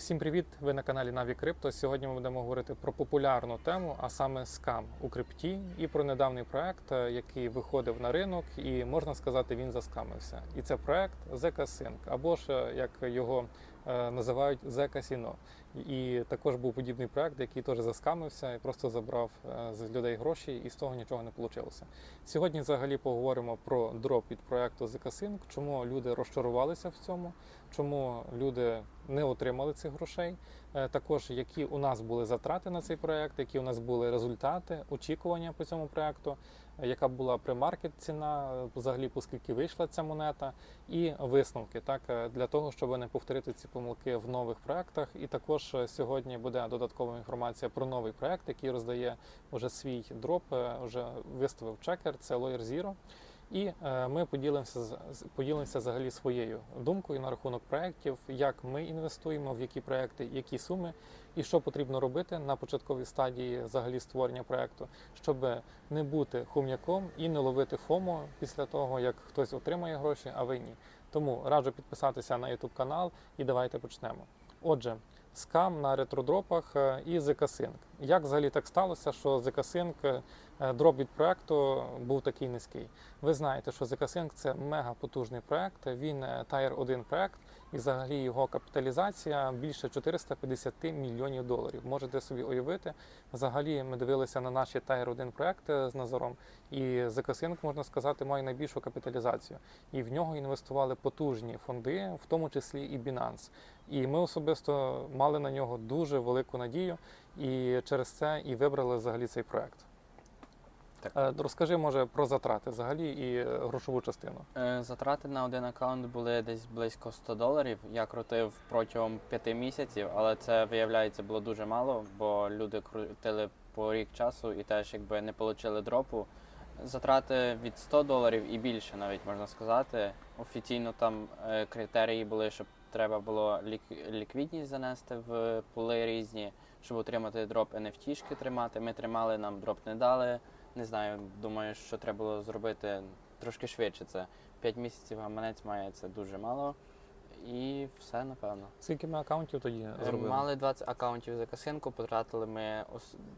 Всім привіт! Ви на каналі Наві Crypto. Сьогодні ми будемо говорити про популярну тему, а саме скам у крипті, і про недавній проект, е, який виходив на ринок, і можна сказати, він заскамився. І це проект ZK Sync, або ж е, як його називають The Casino. І також був подібний проект, який теж заскамився і просто забрав е, з людей гроші, і з того нічого не вийшло. Сьогодні взагалі поговоримо про дроп від проекту The Casino, чому люди розчарувалися в цьому, чому люди не отримали цих грошей. Е, Також які у нас були затрати на цей проект, які у нас були результати, очікування по цьому проекту, е, яка була примаркет ціна, взагалі взагалі, оскільки вийшла ця монета, і висновки, так е, для того, щоб не повторити ці помилки в нових проектах. І також е, сьогодні буде додаткова інформація про новий проект, який роздає вже свій дроп, е, вже виставив чекер, це Lawyer Zero. І е, ми поділимося поділимося взагалі своєю думкою на рахунок проєктів, як ми інвестуємо, в які проекти, які суми, і що потрібно робити на початковій стадії взагалі створення проекту, щоб не бути хум'яком і не ловити ФОМО після того, як хтось отримає гроші, а ви ні. Тому раджу підписатися на YouTube канал і давайте почнемо. Отже, скам на ретродропах е, і ZK-Sync. Як взагалі так сталося, що ZK-Sync, е, дроп від проекту був такий низький? Ви знаєте, що ZK-Sync – це мега потужний проект. Він е, Tier 1 проект, і взагалі його капіталізація більше 450 мільйонів доларів. Можете собі уявити. Взагалі, ми дивилися на наші Tier 1 проекти з Назаром, і ZK-Sync, можна сказати, має найбільшу капіталізацію. І в нього інвестували потужні фонди, в тому числі і Binance. І ми особисто мали на нього дуже велику надію, і через це і вибрали взагалі цей проект. Так. Е, Розкажи, може, про затрати взагалі і е, грошову частину. Е, Затрати на один аккаунт були десь близько 100 доларів. Я крутив протягом 5 місяців, але це виявляється було дуже мало, бо люди крутили по рік часу і теж якби не отримали дропу. Затрати від 100 доларів і більше, навіть можна сказати. Офіційно там критерії були, щоб треба було лік- ліквідність занести в пули різні, щоб отримати дроп NFT-шки тримати. Ми тримали, нам дроп не дали. Не знаю, думаю, що треба було зробити трошки швидше це. 5 місяців гаманець має це дуже мало. І все, напевно. Скільки ми акаунтів тоді Е, зробили? Мали 20 аккаунтів за касинку, потратили ми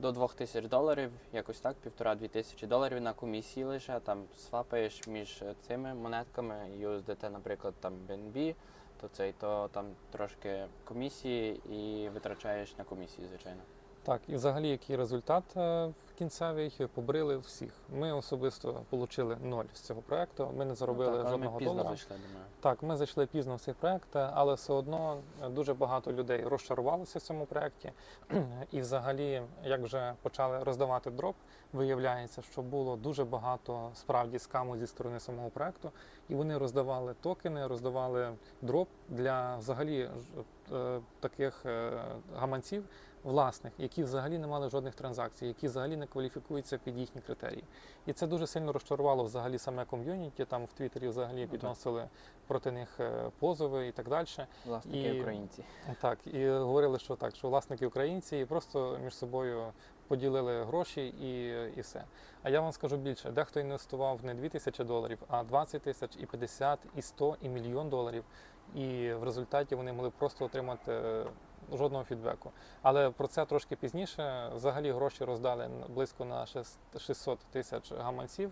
до 2000 доларів, якось так, півтора-дві тисячі доларів на комісії лише. Там свапаєш між цими монетками, USDT, наприклад, там BNB, то цей, то там трошки комісії і витрачаєш на комісії, звичайно. Так, і взагалі, який результат е, в кінцевий побрили всіх. Ми особисто отримали ноль з цього проекту. Ми не заробили Ну, так, жодного ми пізно долара. зайшли, думаю. Так, ми зайшли пізно в цей проект, але все одно е, дуже багато людей розчарувалося в цьому проєкті. І взагалі, як вже почали роздавати дроп, виявляється, що було дуже багато справді скаму зі сторони самого проекту, і вони роздавали токени, роздавали дроп для взагалі е, таких е, гаманців власних, які взагалі не мали жодних транзакцій, які взагалі не кваліфікуються під їхні критерії. І це дуже сильно розчарувало взагалі саме ком'юніті. Там в Твіттері взагалі так. підносили проти них е, позови і так далі. Власники І- українці. Так, і говорили, що так, що власники українці і просто між собою поділили гроші і, і все. А я вам скажу більше: дехто інвестував не 2 тисячі доларів, а 20 тисяч, і 50, і 100, і мільйон доларів. І в результаті вони могли просто отримати е, жодного фідбеку. Але про це трошки пізніше. Взагалі гроші роздали близько на 600 тисяч гаманців.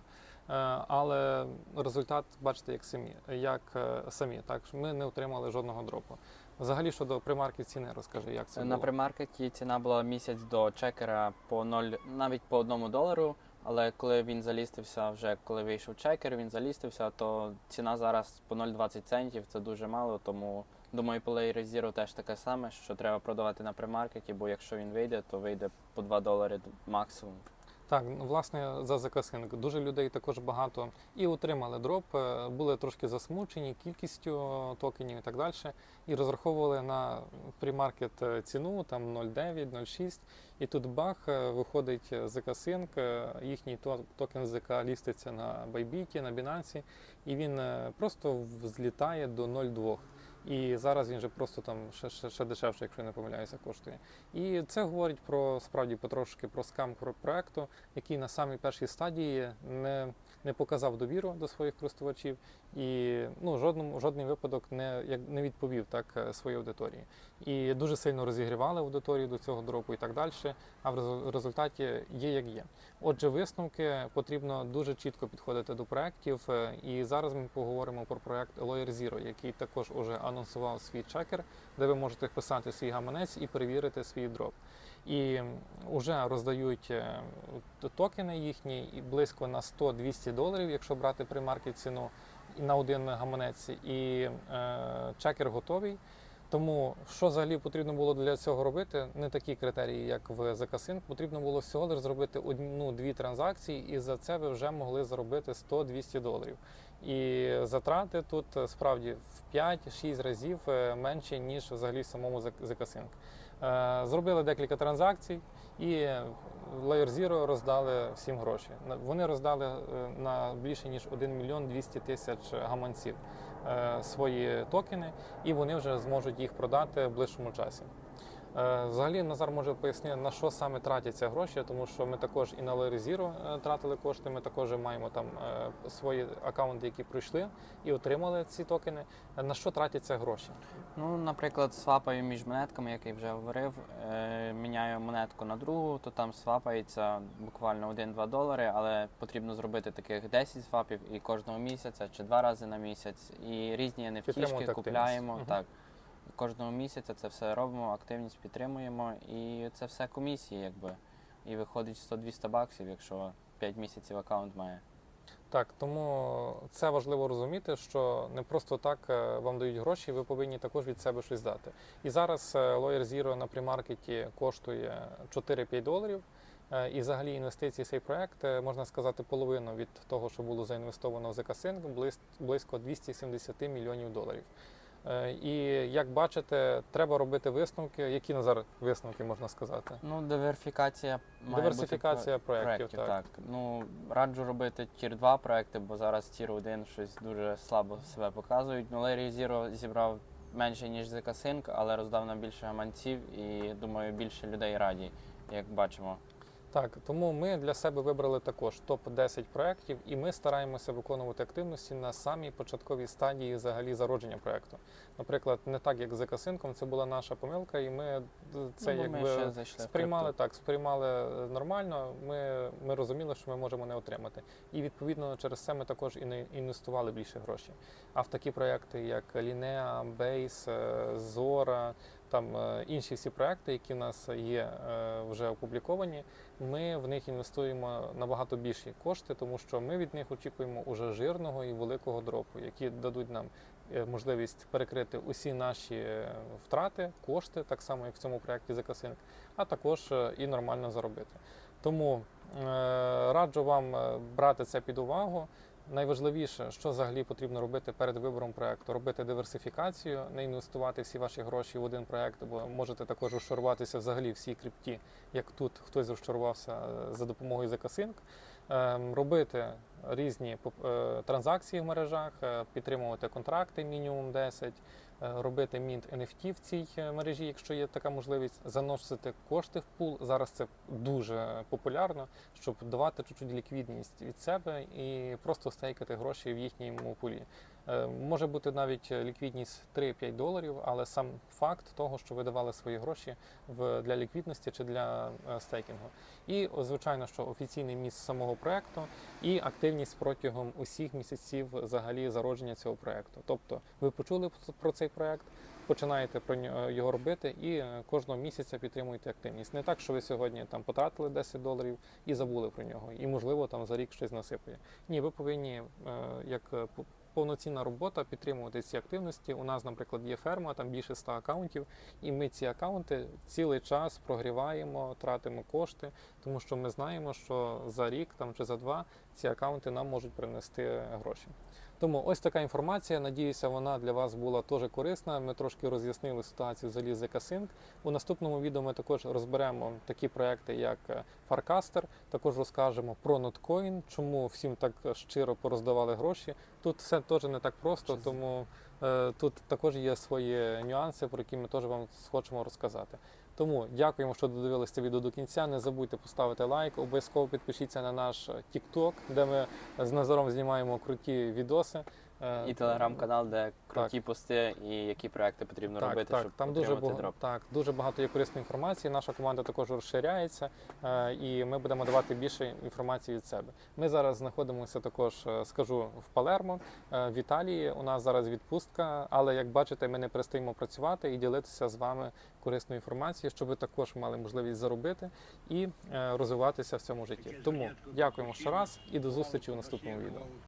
Е, Але результат, бачите, як самі, як е, самі. Так ми не отримали жодного дропу. Взагалі щодо примарки ціни, розкажи, як це На було? примаркеті ціна була місяць до чекера по 0, навіть по одному долару. Але коли він залістився, вже коли вийшов чекер, він залістився, то ціна зараз по 0,20 центів. Це дуже мало. Тому думаю, по Layer Zero теж таке саме, що треба продавати на примаркеті, бо якщо він вийде, то вийде по 2 долари максимум. Так, ну, власне, за закасинг. Дуже людей також багато і отримали дроп, е, були трошки засмучені кількістю токенів і так далі, і розраховували на примаркет е, ціну там 0,9, 0,6. І тут бах, е, виходить е, їхній токен ZK ліститься на Bybit, на Binance, і він е, просто взлітає до 0,2. І зараз він же просто там ще, ще, ще дешевше, якщо я не помиляюся, коштує. І це говорить про справді потрошки про скам про- проекту, який на самій першій стадії не, не показав довіру до своїх користувачів і ну, жодному, жодний випадок не, як, не відповів так е, своїй аудиторії. І дуже сильно розігрівали аудиторію до цього дропу і так далі. А в результаті є як є. Отже, висновки потрібно дуже чітко підходити до проєктів. е, І зараз ми поговоримо про проєкт Lawyer Zero, який також уже анонсував свій чекер, де ви можете вписати свій гаманець і перевірити свій дроп. І вже роздають е, токени їхні близько на 100-200 доларів, якщо брати примаркет ціну на один гаманець. І е, чекер готовий. Тому що взагалі потрібно було для цього робити, не такі критерії, як в ZK-Sync. Потрібно було всього лише зробити одну-дві транзакції, і за це ви вже могли заробити 100-200 доларів. І затрати тут е, справді в 5-6 разів е, менше, ніж взагалі в самому ZK-Sync. Е, Зробили декілька транзакцій і Layer Zero роздали всім гроші. Вони роздали на більше ніж 1 мільйон 200 тисяч гаманців свої токени, і вони вже зможуть їх продати в ближчому часі. Е, Взагалі Назар може пояснити, на що саме тратяться гроші, тому що ми також і на Layer е, тратили кошти. Ми також маємо там е, свої аккаунти, які пройшли і отримали ці токени. На що тратяться гроші? Ну, наприклад, свапаю між монетками, як я вже говорив, міняю монетку на другу, то там свапається буквально 1-2 долари, але потрібно зробити таких 10 свапів і кожного місяця чи два рази на місяць. І різні активність. купляємо. Мгм. Так. Кожного місяця це все робимо, активність підтримуємо, і це все комісії, якби. І виходить 100-200 баксів, якщо 5 місяців аккаунт має. Так, тому це важливо розуміти, що не просто так е, вам дають гроші, ви повинні також від себе щось дати. І зараз е, Lawyer Zero на примаркеті коштує 4-5 доларів. Е, І взагалі інвестиції в цей проект можна сказати половину від того, що було заінвестовано в ZK-Sync, близько 270 мільйонів доларів. Е, І як бачите, треба робити висновки. Які Назар висновки можна сказати? Ну, диверсифікація має Диверсифікація бути проєктів, проєктів, так. так. Ну, раджу робити тір 2 проекти, бо зараз тір 1 щось дуже слабо себе показують. Ну, Larry Zero зібрав менше, ніж ZK-Sync, але роздав нам більше гаманців і думаю, більше людей раді, як бачимо. Так, тому ми для себе вибрали також топ-10 проєктів, і ми стараємося виконувати активності на самій початковій стадії взагалі зародження проєкту. Наприклад, не так як з Екасинком, це була наша помилка, і ми е, це ну, ми якби в сприймали так, сприймали е, нормально. Ми, ми розуміли, що ми можемо не отримати. І відповідно через це ми також і не інвестували більше грошей. А в такі проєкти, як Linea, Base, е, Zora, там е, інші всі проекти, які в нас є е, вже опубліковані, ми в них інвестуємо набагато більші кошти, тому що ми від них очікуємо уже жирного і великого дропу, які дадуть нам е, можливість перекрити усі наші втрати, кошти, так само як в цьому проєкті Закасинк, а також і нормально заробити. Тому раджу вам брати це під увагу. Найважливіше, що взагалі потрібно робити перед вибором проекту, робити диверсифікацію, не інвестувати всі ваші гроші в один проект, бо можете також розчаруватися взагалі всій крипті, як тут хтось розчарувався е, за допомогою Закасинк. Ем, робити різні е, транзакції в мережах, е, підтримувати контракти мінімум 10, е, робити мінт NFT в цій мережі, якщо є така можливість, заносити кошти в пул. Зараз це дуже популярно, щоб давати чуть-чуть ліквідність від себе і просто стейкати гроші в їхньому пулі. Е, Може бути навіть ліквідність 3-5 доларів, але сам факт того, що ви давали свої гроші в, для ліквідності чи для е, стейкінгу. І, звичайно, що офіційний міст самого проекту і активність протягом усіх місяців взагалі зародження цього проекту. Тобто ви почули про цей проект, починаєте про нього його робити і е, кожного місяця підтримуєте активність. Не так, що ви сьогодні там потратили 10 доларів і забули про нього, і можливо там за рік щось насипає. Ні, ви повинні е, як е, повноцінна робота підтримувати ці активності. У нас, наприклад, є ферма, там більше 100 акаунтів, і ми ці акаунти цілий час прогріваємо, тратимо кошти, тому що ми знаємо, що за рік там чи за два ці акаунти нам можуть принести гроші. Тому ось така інформація. Надіюся, вона для вас була теж корисна. Ми трошки роз'яснили ситуацію взагалі з Екасинк. У наступному відео ми також розберемо такі проекти, як е, Farcaster. Також розкажемо про Notcoin, чому всім так щиро пороздавали гроші. Тут все теж не так просто, тому тут також є свої нюанси, про які ми теж вам хочемо розказати. Тому дякуємо, що додивилися відео до кінця. Не забудьте поставити лайк, обов'язково підпишіться на наш TikTok, де ми з Назаром знімаємо круті відоси. Е, І телеграм-канал, де круті пости і які проекти потрібно так, робити, так, щоб там дуже отримати дроп. так, дуже багато є корисної інформації. Наша команда також розширяється, е, і ми будемо давати більше інформації від себе. Ми зараз знаходимося також, е, скажу, в Палермо, е, в Італії. У нас зараз відпустка, але як бачите, ми не перестаємо працювати і ділитися з вами корисною інформацією, щоб ви також мали можливість заробити і е, розвиватися в цьому житті. Тому дякуємо ще раз і до зустрічі у наступному відео.